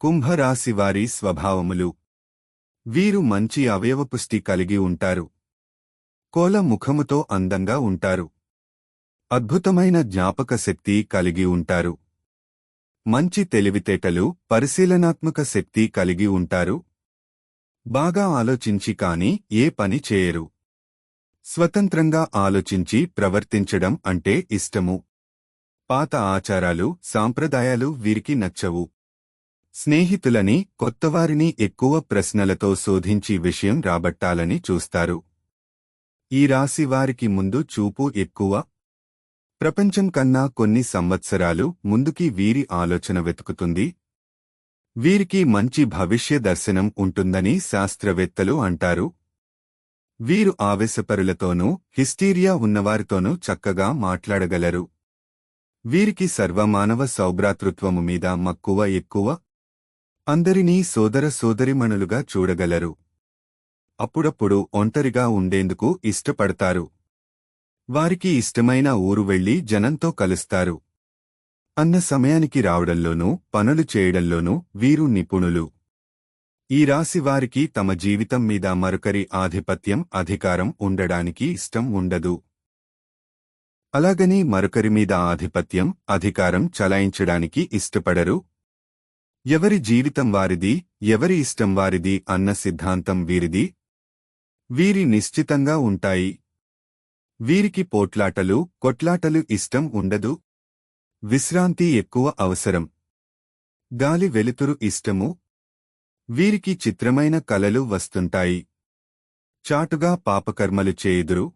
కుంభరాశివారి స్వభావములు. వీరు మంచి అవయవపుష్టి కలిగి ఉంటారు. కోల ముఖముతో అందంగా ఉంటారు. అద్భుతమైన జ్ఞాపక శక్తి కలిగి ఉంటారు. మంచి తెలివితేటలు పరిశీలనాత్మక శక్తి కలిగి ఉంటారు. బాగా ఆలోచించి కాని ఏ పని చేయరు. స్వతంత్రంగా ఆలోచించి ప్రవర్తించడం అంటే ఇష్టము. పాత ఆచారాలు సాంప్రదాయాలు వీరికి నచ్చవు. స్నేహితులని కొత్తవారిని ఎక్కువ ప్రశ్నలతో శోధించి విషయం రాబట్టాలని చూస్తారు. ఈ రాశి వారికి ముందు చూపు ఎక్కువ. ప్రపంచం కన్నా కొన్ని సంవత్సరాలు ముందుకి వీరి ఆలోచన వెతుకుతుంది. వీరికి మంచి భవిష్య దర్శనం ఉంటుందని శాస్త్రవేత్తలు అంటారు. వీరు ఆవేశపరులతోనూ హిస్టీరియా ఉన్నవారితోనూ చక్కగా మాట్లాడగలరు. వీరికి సర్వమానవ సౌభ్రాతృత్వము మీద మక్కువ ఎక్కువ. అందరినీ సోదర సోదరిమణులుగా చూడగలరు. అప్పుడప్పుడు ఒంటరిగా ఉండేందుకు ఇష్టపడతారు. వారికి ఇష్టమైన ఊరు వెళ్ళి జనంతో కలుస్తారు. అన్న సమయానికి రావడంలోనూ పనులు చేయడంలోనూ వీరు నిపుణులు. ఈ రాశి వారికి తమ జీవితం మీద మరొకరి ఆధిపత్యం అధికారం ఉండడానికి ఇష్టం ఉండదు. అలాగని మరొకరి మీద ఆధిపత్యం అధికారం చలాయించడానికి ఇష్టపడరు ఎవరి జీవితం వారిది ఎవరి ఇష్టం వారిది అన్న సిద్ధాంతం వీరిది? వీరి నిశ్చితంగా ఉంటాయి. వీరికి పోట్లాటలు కొట్లాటలు ఇష్టం ఉండదు. విశ్రాంతి ఎక్కువ అవసరం. గాలి వెలుతురు ఇష్టము. వీరికి చిత్రమైన కలలు వస్తుంటాయి. చాటుగా పాపకర్మలు చేయుదురు.